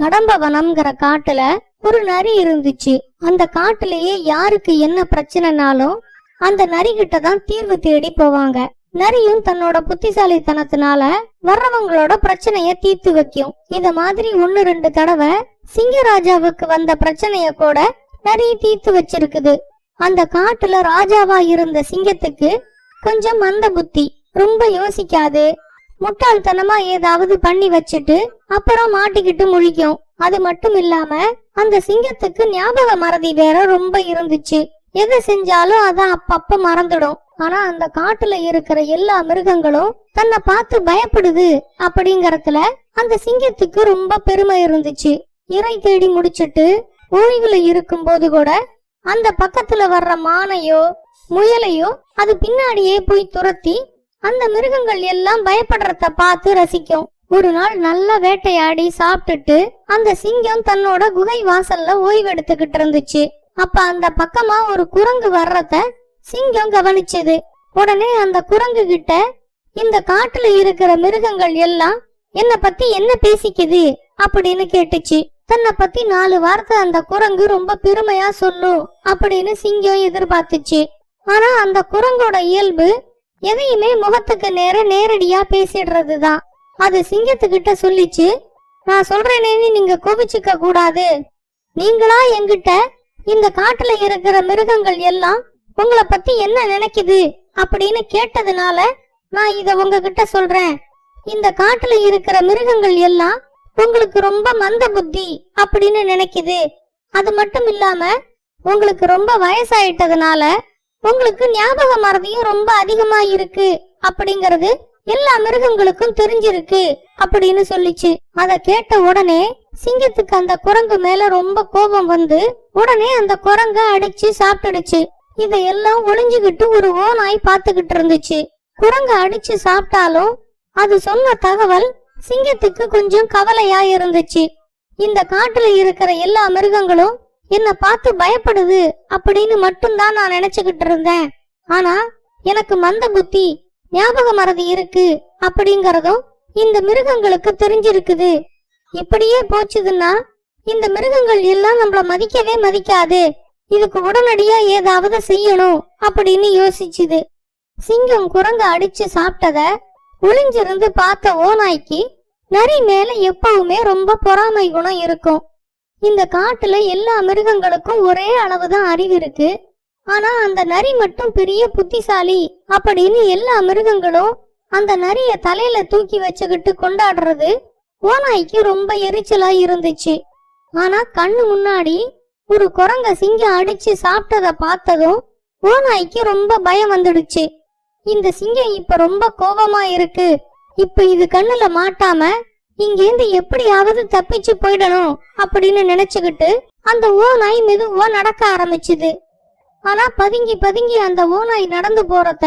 கடம்பவனம்ங்கிற காட்டுல ஒரு நரி இருந்துச்சு. அந்த காட்டுலயே யாருக்கு என்ன பிரச்சனைனாலும் அந்த நரி கிட்ட தான் தீர்வு தேடி போவாங்க. நரியும் தன்னோட புத்திசாலித்தனத்தினால வர்றவங்களோட பிரச்சனைய தீர்த்து வைக்கும். இத மாதிரி ஒன்னு ரெண்டு தடவை சிங்கராஜாவுக்கு வந்த பிரச்சனைய கூட நரி தீர்த்து வச்சிருக்குது. அந்த காட்டுல ராஜாவா இருந்த சிங்கத்துக்கு கொஞ்சம் மந்த புத்தி. ரொம்ப யோசிக்காது. முட்டாள்தனமா ஏதாவது பண்ணி வச்சுட்டு அப்புறம் மாட்டிக்கிட்டு முழிக்கும். அது மட்டும் இல்லாம அந்த சிங்கத்துக்கு ஞாபக மறதி வேற ரொம்ப இருந்துச்சு. எது செஞ்சாலும் அத அப்பப்ப மறந்துடும். ஆனா அந்த காட்டுல இருக்கிற எல்லா மிருகங்களும் தன்னை பார்த்து பயப்படுது அப்படிங்கறதுல அந்த சிங்கத்துக்கு ரொம்ப பெருமை இருந்துச்சு. இறை தேடி முடிச்சிட்டு ஓய்வுல இருக்கும்போது கூட அந்த பக்கத்துல வர்ற மானையோ முயலையோ அது பின்னாடியே போய் துரத்தி அந்த மிருகங்கள் எல்லாம் பயப்படுறத பார்த்து ரசிக்கும். ஒரு நாள் நல்லா வேட்டையாடி சாப்பிட்டுட்டு அந்த சிங்கம் தன்னோட குகை வாசல்ல ஓய்வெடுத்துக்கிட்டு இருந்துச்சு. அப்ப அந்த பக்கமா ஒரு குரங்கு வர்றத சிங்கம் கவனிச்சது. உடனே அந்த குரங்கு கிட்ட இந்த காட்டுல இருக்கிற மிருகங்கள் எல்லாம் என்ன பத்தி என்ன பேசிக்குது? அப்படின்னு கேட்டுச்சு. தன்னை பத்தி நாலு வார்த்தை அந்த குரங்கு ரொம்ப பெருமையா சொல்லும் அப்படின்னு சிங்கம் எதிர்பார்த்துச்சு. ஆனா அந்த குரங்கோட இயல்பு எதையுமே முகத்துக்கு நேர நேரடியா பேசிடுறதுதான் அது சிங்கத்துக்கிட்ட சொல்லிச்சு நான் சொல்றேனேன்னு நீங்க கோபிச்சுக்க கூடாது. நீங்களா என்கிட்ட இந்த காட்டுல இருக்கிற மிருகங்கள் எல்லாம் உங்களை பத்தி என்ன நினைக்குது? அப்படின்னு கேட்டதுனால நான் இத உங்ககிட்ட சொல்றேன். இந்த காட்டுல இருக்கிற மிருகங்கள் எல்லாம் உங்களுக்கு ரொம்ப மந்த புத்தி அப்படின்னு நினைக்குது. அது மட்டும் இல்லாம உங்களுக்கு ரொம்ப வயசாயிட்டதுனால உங்களுக்கு ஞாபக மறதியும் ரொம்ப அதிகமா இருக்கு. அப்படிங்கறது எல்லா மிருகங்களுக்கும் தெரிஞ்சிருக்கு அப்படின்னு சொல்லிச்சு. அத கேட்ட உடனே சிங்கத்துக்கு அந்த குரங்கு மேல ரொம்ப கோபம் வந்து உடனே அந்த குரங்க அடிச்சு சாப்பிட்டுடுச்சு. இதையெல்லாம் ஒளிஞ்சுகிட்டு ஒரு ஓனாய் பாத்துக்கிட்டு இருந்துச்சு. குரங்க அடிச்சு சாப்பிட்டாலும் அது சொன்ன தகவல் சிங்கத்துக்கு கொஞ்சம் கவலையா இருந்துச்சு. இந்த காட்டுல இருக்கிற எல்லா மிருகங்களும் என்னை பார்த்து பயப்படுது அப்படின்னு மட்டும்தான் நான் நினைச்சுக்கிட்டு இருந்தேன். ஆனா எனக்கு மந்த புத்தி ஞாபக மறதி இருக்கு அப்படிங்கறதும் இந்த மிருகங்களுக்கு தெரிஞ்சிருக்குது. இப்படியே போச்சுதுன்னா இந்த மிருகங்கள் எல்லாம் நம்மள மதிக்கவே மதிக்காது. இதுக்கு உடனடியா ஏதாவது செய்யணும் அப்படின்னு யோசிச்சுது. சிங்கம் குரங்க அடிச்சு சாப்பிட்டத ஒளிஞ்சிருந்து பார்த்த ஓநாய்க்கு நரி மேல எப்பவுமே ரொம்ப பொறாமை குணம் இருக்கும். இந்த காட்டுல எல்லா மிருகங்களுக்கும் ஒரே அளவுதான் அறிவு இருக்கு. ஆனா அந்த நரி மட்டும் பெரிய புத்திசாலி அப்படின்னு எல்லா மிருகங்களும் அந்த நரிய தலையில தூக்கி வச்சுக்கிட்டு கொண்டாடுறது ஓநாய்க்கு ரொம்ப எரிச்சலா இருந்துச்சு. ஆனா கண்ணு முன்னாடி ஒரு குரங்க சிங்கம் அடிச்சு சாப்பிட்டத பார்த்ததும் ஓநாய்க்கு ரொம்ப பயம் வந்துடுச்சு. இந்த சிங்கம் இப்ப ரொம்ப கோபமா இருக்கு. இப்ப இது கண்ணுல மாட்டாம இங்கேருந்து எப்படியாவது தப்பிச்சு போயிடணும் அப்படின்னு நினைச்சுக்கிட்டு அந்த ஓநாய் மெதுவா நடக்க ஆரம்பிச்சுது. ஆனா பதுங்கி பதுங்கி அந்த ஓநாய் நடந்து போறத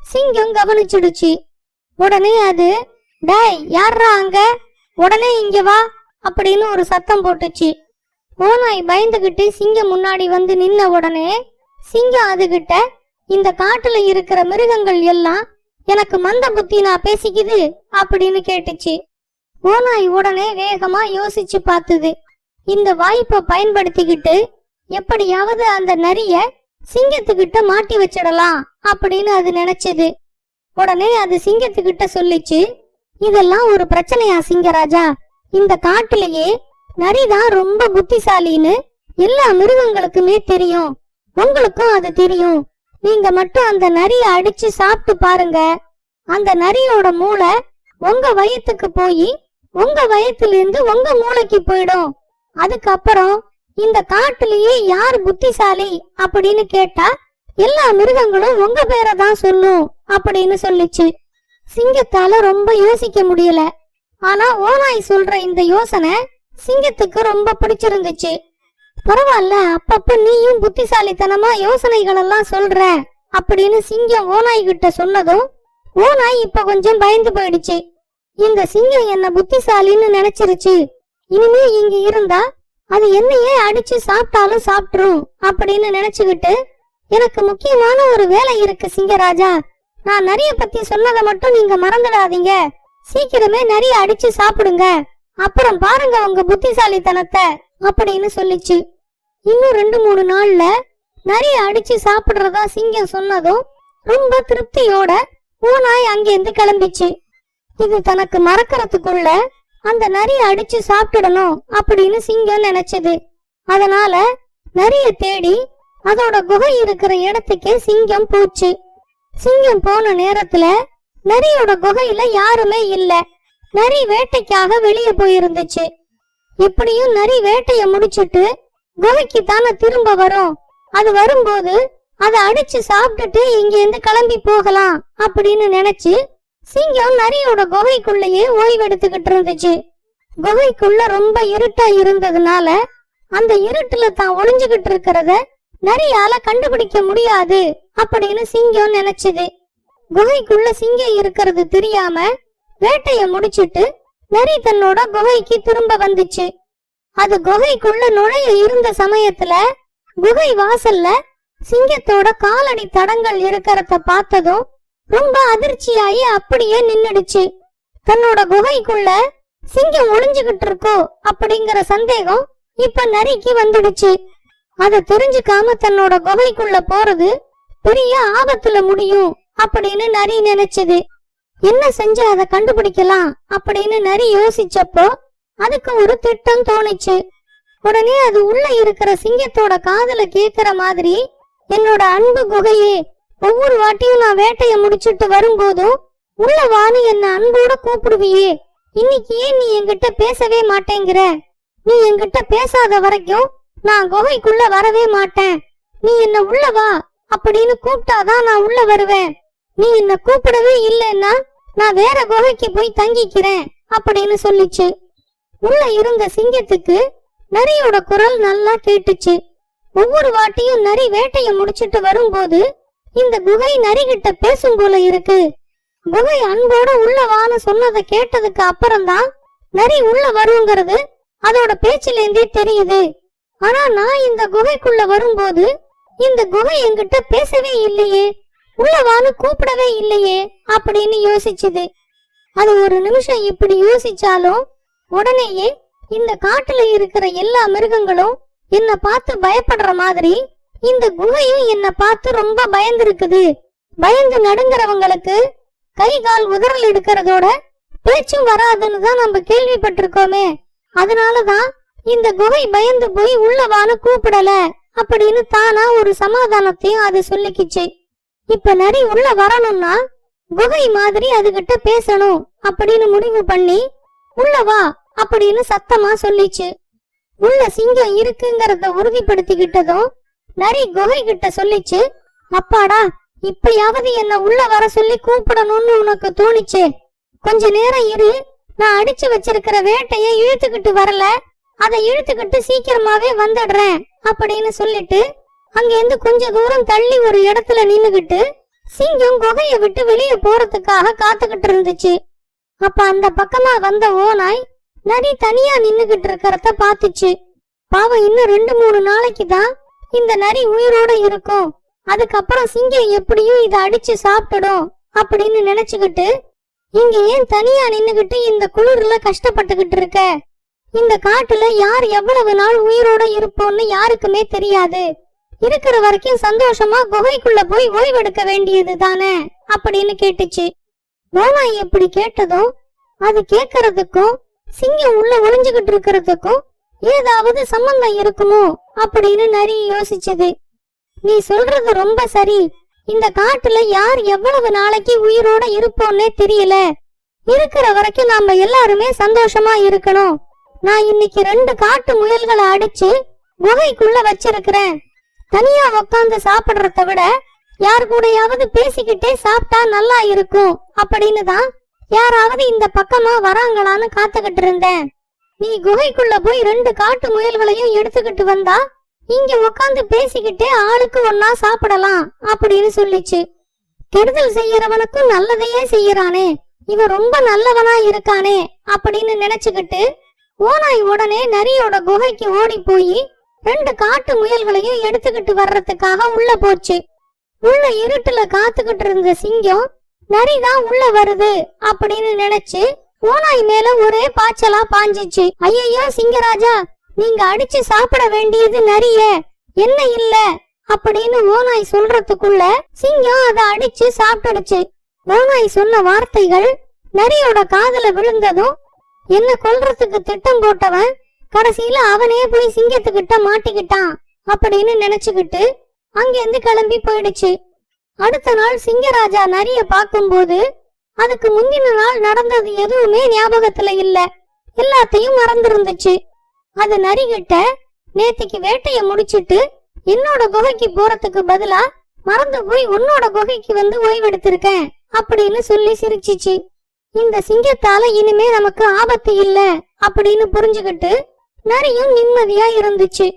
சிங்கம் கவனிச்சிடுச்சு. உடனே அது டேய் யாரா அங்க? உடனே இங்க வா அப்படின்னு ஒரு சத்தம் போட்டுச்சு. ஓநாய் பயந்துகிட்டு சிங்கம் முன்னாடி வந்து நின்ன உடனே சிங்கம் அதுகிட்ட இந்த காட்டுல இருக்கிற மிருகங்கள் எல்லாம் எனக்கு மந்த புத்தி நான் பேசிக்குது அப்படின்னு கேட்டுச்சு. ஓநாய் உடனே வேகமா யோசிச்சு பார்த்தது. இந்த வாய்ப்பை பயன்படுத்திக்கிட்டு எப்படியாவது அந்த நரிய சிங்கத்துக்கிட்ட மாட்டி வச்சிடலாம் அப்படின்னு அது நினைச்சது. உடனே அது சிங்கத்துக்கிட்ட சொல்லிச்சு இதெல்லாம் ஒரு பிரச்சனையா சிங்கராஜா? இந்த காட்டுலயே நரிதான் ரொம்ப புத்திசாலின்னு எல்லா மிருகங்களுக்குமே தெரியும். உங்களுக்கும் அது தெரியும். நீங்க மட்டும் அந்த நரிய அடிச்சு சாப்பிட்டு பாருங்க. அந்த நரியோட மூளை உங்க வயத்துக்கு போய் உங்க வயத்துல இருந்து உங்க மூளைக்கு போயிடும். அதுக்கப்புறம் இந்த காட்டுலயே யார் புத்திசாலி அப்படின்னு கேட்டா எல்லா மிருகங்களும் உங்க பேரை தான் சொல்லும் அப்படின்னு சொல்லிச்சு. சிங்கத்தால ரொம்ப யோசிக்க முடியல. ஆனா ஓநாய் சொல்ற இந்த யோசனை சிங்கத்துக்கு ரொம்ப பிடிச்சிருந்துச்சு. பரவாயில்ல அப்பப்ப நீயும் புத்திசாலித்தனமா யோசனைகள் எல்லாம் சொல்ற அப்படின்னு சிங்கம் ஓநாய் கிட்ட சொன்னதும் ஓநாய் இப்ப கொஞ்சம் பயந்து போயிடுச்சு. இந்த சிங்கம் என்ன புத்திசாலின்னு நினைச்சிருச்சு. இனிமே இங்க இருந்தா அது என்னையே அடிச்சு சாப்பிட்டாலும் சாப்பிட்டுரும் அப்படின்னு நினைச்சுக்கிட்டு எனக்கு முக்கியமான ஒரு வேலை இருக்கு சிங்கராஜா. நான் நிறைய பத்தி சொன்னதை மட்டும் நீங்க மறந்துடாதீங்க. சீக்கிரமே நிறைய அடிச்சு சாப்பிடுங்க. அப்புறம் பாருங்க உங்க புத்திசாலித்தனத்தை அப்படின்னு சொல்லிச்சு. இன்னும் ரெண்டு மூணு நாள்ல நிறைய அடிச்சு சாப்பிடுறதா சிங்கம் சொன்னதும் ரொம்ப திருப்தியோட பூனாய் அங்கேருந்து கிளம்பிச்சு. இது தனக்கு மறக்கிறதுக்குள்ள அந்த நரிய அடிச்சு சாப்பிட்டுடணும் அப்படின்னு சிங்கம் நினைச்சது. அதனால நரிய தேடி அதோட குகை இருக்கிற இடத்துக்கே சிங்கம் போச்சு. சிங்கம் போன நேரத்துல நரியோட குகையில யாருமே இல்ல. நரி வேட்டைக்காக வெளியே போயிருந்துச்சு. எப்படியும் நரி வேட்டைய முடிச்சிட்டு குகைக்கு தானே திரும்ப வரும். அது வரும்போது அதை அடிச்சு சாப்பிட்டுட்டு இங்க இருந்து கிளம்பி போகலாம் அப்படின்னு நினைச்சு சிங்கம் நரியோட குகைக்குள்ளேயே ஓய்வெடுத்துக்கிட்டு இருந்துச்சு. குகைக்குள்ள ரொம்ப இருட்டா இருந்ததுனால அந்த இருட்டுல தான் ஒளிஞ்சுகிட்டு இருக்கிறத நரியால கண்டுபிடிக்க முடியாது அப்படின்னு சிங்கம் நினைச்சது. குகைக்குள்ள சிங்கம் இருக்கிறது தெரியாம வேட்டைய முடிச்சிட்டு நரி தன்னோட குகைக்கு திரும்ப வந்துச்சு. அது குகைக்குள்ள நுழைய இருந்த சமயத்துல குகை வாசல்ல சிங்கத்தோட காலடி தடங்கள் இருக்கிறத பார்த்ததும் ரொம்ப அதிர்ச்சியாயி அப்படியே நின்னுடுச்சு. தன்னோட குகைக்குள்ள சிங்கம் ஒளிஞ்சுகிட்டு இருக்கோ அப்படிங்கிற சந்தேகம் இப்ப நரிக்கு வந்துடுச்சு. அத தெரிஞ்சுக்காம தன்னோட குகைக்குள்ள போறது பெரிய ஆபத்துல முடியும் அப்படின்னு நரி நினைச்சது. என்ன செஞ்சு அதை கண்டுபிடிக்கலாம் அப்படின்னு நரி யோசிச்சப்போ அதுக்கு ஒரு திட்டம் தோணுச்சு. உடனே அது உள்ள இருக்கிற சிங்கத்தோட காதல கேக்குற மாதிரி என்னோட அன்பு குகையே ஒவ்வொரு வாட்டியும் நான் வேட்டைய முடிச்சிட்டு வரும்போதும் உள்ள வான்னு என்ன அன்போட கூப்பிடுவியே. இன்னைக்கு ஏன் நீ என்கிட்ட பேசவே மாட்டேங்கிற? நீ என்கிட்ட பேசாத வரைக்கும் நான் குகைக்குள்ள வரவே மாட்டேன். நீ என்ன உள்ள வா அப்படின்னு கூப்பிட்டாதான் நான் உள்ள வருவேன். நீ என்ன கூப்பிடவே இல்லைன்னா நான் வேற குகைக்கு போய் தங்கிக்கிறேன் அப்படின்னு சொல்லிச்சு. உள்ள இருந்த சிங்கத்துக்கு நரியோட குரல் நல்லா கேட்டுச்சு. ஒவ்வொரு வாட்டியும் நரி வேட்டைய முடிச்சிட்டு வரும்போது இந்த குகை நரி கிட்ட பேசும் போல இருக்கு. குகை அன்போட உள்ள வான்னு சொன்னதை கேட்டதுக்கு அப்புறம்தான் நரி உள்ள வருங்கிறது அதோட பேச்சிலேந்தே தெரியுது. ஆனா நான் இந்த குகைக்குள்ள வரும்போது இந்த குகை என்கிட்ட பேசவே இல்லையே. உள்ள வான்னு கூப்பிடவே இல்லையே அப்படின்னு யோசிச்சுது. அது ஒரு நிமிஷம் இப்படி யோசிச்சாலும் உடனேயே இந்த காட்டுல இருக்கிற எல்லா மிருகங்களும் என்ன பார்த்து பயப்படுற மாதிரி இந்த குகையும் என்ன பார்த்து ரொம்ப பயந்துருக்குது. பயந்து நடுங்கிறவங்களுக்கு கை கால் உதறல் எடுக்கிறதோட பேச்சும் வராதுன்னு தான் நம்ம கேள்விப்பட்டிருக்கோமே. அதனாலதான் இந்த குகை பயந்து போய் உள்ளவான்னு கூப்பிடல அப்படின்னு தானா ஒரு சமாதானத்தையும் அது சொல்லிக்கிச்சு. இப்ப நரி உள்ள வரணும்னா குகை மாதிரி அதுகிட்ட பேசணும் அப்படின்னு முடிவு பண்ணி உள்ள வா அப்படின்னு சத்தமா சொல்லிச்சு. உள்ள சிங்கம் இருக்குங்கிறத உறுதிப்படுத்திக்கிட்டதும் நரி குகை கிட்ட சொல்லிச்சு அப்பாடா இப்பயாவது என்ன உள்ள வர சொல்லி கூப்பிடணும்னு உனக்கு தோணிச்சு. கொஞ்ச நேரம் இரு நான் அடிச்சு வச்சிருக்கிற வேட்டைய இழுத்துக்கிட்டு வரல. அதை இழுத்துக்கிட்டு சீக்கிரமாவே வந்துடுறேன் அப்படின்னு சொல்லிட்டு அங்கேருந்து கொஞ்ச தூரம் தள்ளி ஒரு இடத்துல நின்னுகிட்டு சிங்கம் குகைய விட்டு வெளியே போறதுக்காக காத்துக்கிட்டு இருந்துச்சு. அப்ப அந்த பக்கமா வந்த ஓனாய் நரி தனியா நின்னுகிட்டு இருக்கிறத பாத்துச்சு பாவம் இன்னும் ரெண்டு மூணு நாளைக்கு தான் இந்த நரி உயிரோட இருக்கும். அதுக்கப்புறம் சிங்கம் எப்படியும் இதை அடிச்சு சாப்பிட்டுடும் அப்படின்னு நினைச்சுக்கிட்டு இங்க ஏன் தனியா நின்னுகிட்டு இந்த குளிர்ல கஷ்டப்பட்டுகிட்டு இருக்க? இந்த காட்டுல யார் எவ்வளவு நாள் உயிரோட இருப்போம்னு யாருக்குமே தெரியாது. இருக்கிற வரைக்கும் சந்தோஷமா குகைக்குள்ள போய் ஓய்வெடுக்க வேண்டியது தானே? அப்படின்னு கேட்டுச்சு. ஓனாய் எப்படி கேட்டதும் அது கேக்குறதுக்கும் சிங்கம் உள்ள ஒளிஞ்சுகிட்டு இருக்கிறதுக்கும் ஏதாவது சம்பந்தம் இருக்குமோ? அப்படின்னு நரி யோசிச்சது. நீ சொல்றது ரொம்ப சரி. இந்த காட்டுல யார் எவ்வளவு நாளைக்கு உயிரோட இருப்போம்னே தெரியல. இருக்கிற வரைக்கும் நாம எல்லாருமே சந்தோஷமா இருக்கணும். நான் இன்னைக்கு ரெண்டு காட்டு முயல்களை அடிச்சு குகைக்குள்ள வச்சிருக்கிறேன். தனியா உக்காந்து சாப்பிடுறத விட யார் கூடயாவது பேசிக்கிட்டே சாப்பிட்டா நல்லா இருக்கும். அப்படின்னு தான் யாராவது இந்த பக்கமா வராங்களான்னு காத்துக்கிட்டு இருந்தேன். நீ குகைக்குள்ள போய் ரெண்டு காட்டு முயல்களையும் எடுத்துக்கிட்டு வந்தா இங்க உக்காந்து பேசிக்கிட்டே ஆளுக்கு ஒன்னா சாப்பிடலாம் அப்படின்னு சொல்லிச்சு. கெடுதல் செய்யறவனுக்கும் நல்லதையே செய்யறானே இவன் ரொம்ப நல்லவனா இருக்கானே அப்படின்னு நினைச்சுக்கிட்டு ஓனாய் உடனே நரியோட குகைக்கு ஓடி போய் ரெண்டு காட்டு முயல்களையும் எடுத்துக்கிட்டு வர்றதுக்காக உள்ள போச்சு. உள்ள இருட்டுல காத்துக்கிட்டு இருந்த சிங்கம் நரிதான் உள்ள வருது அப்படின்னு நினைச்சு ஓநாய் மேல ஒரே பாய்ச்சலா பாஞ்சிச்சு. ஐயையோ சிங்கராஜா நீங்க அடிச்சு சாப்பிட வேண்டியது நரிய என்ன இல்ல? அப்படின்னு ஓநாய் சொல்றதுக்குள்ள சிங்கம் அதை அடிச்சு சாப்பிட்டுடுச்சு. ஓநாய் சொன்ன வார்த்தைகள் நரியோட காதுல விழுந்ததும் என்ன கொல்றதுக்கு திட்டம் போட்டவன் கடைசியில அவனே போய் சிங்கத்துக்கிட்ட மாட்டிக்கிட்டான் அப்படின்னு நினைச்சுக்கிட்டு அங்கிருந்து கிளம்பி போயிடுச்சு. அடுத்த நாள் சிங்கராஜா நரிய பார்க்கும்போது அதுக்கு முந்தின நாள் நடந்தது எதுவுமே ஞாபகத்துல இல்ல. எல்லாத்தையும் மறந்துருந்துச்சு. அது நரிகிட்ட நேத்திக்கு வேட்டைய முடிச்சிட்டு என்னோட குகைக்கு போறதுக்கு பதிலா மறந்து போய் உன்னோட குகைக்கு வந்து ஓய்வெடுத்திருக்கேன் அப்படின்னு சொல்லி சிரிச்சிச்சு. இந்த சிங்கத்தால இனிமே நமக்கு ஆபத்து இல்ல அப்படின்னு புரிஞ்சுகிட்டு நரியும் நிம்மதியா இருந்துச்சு.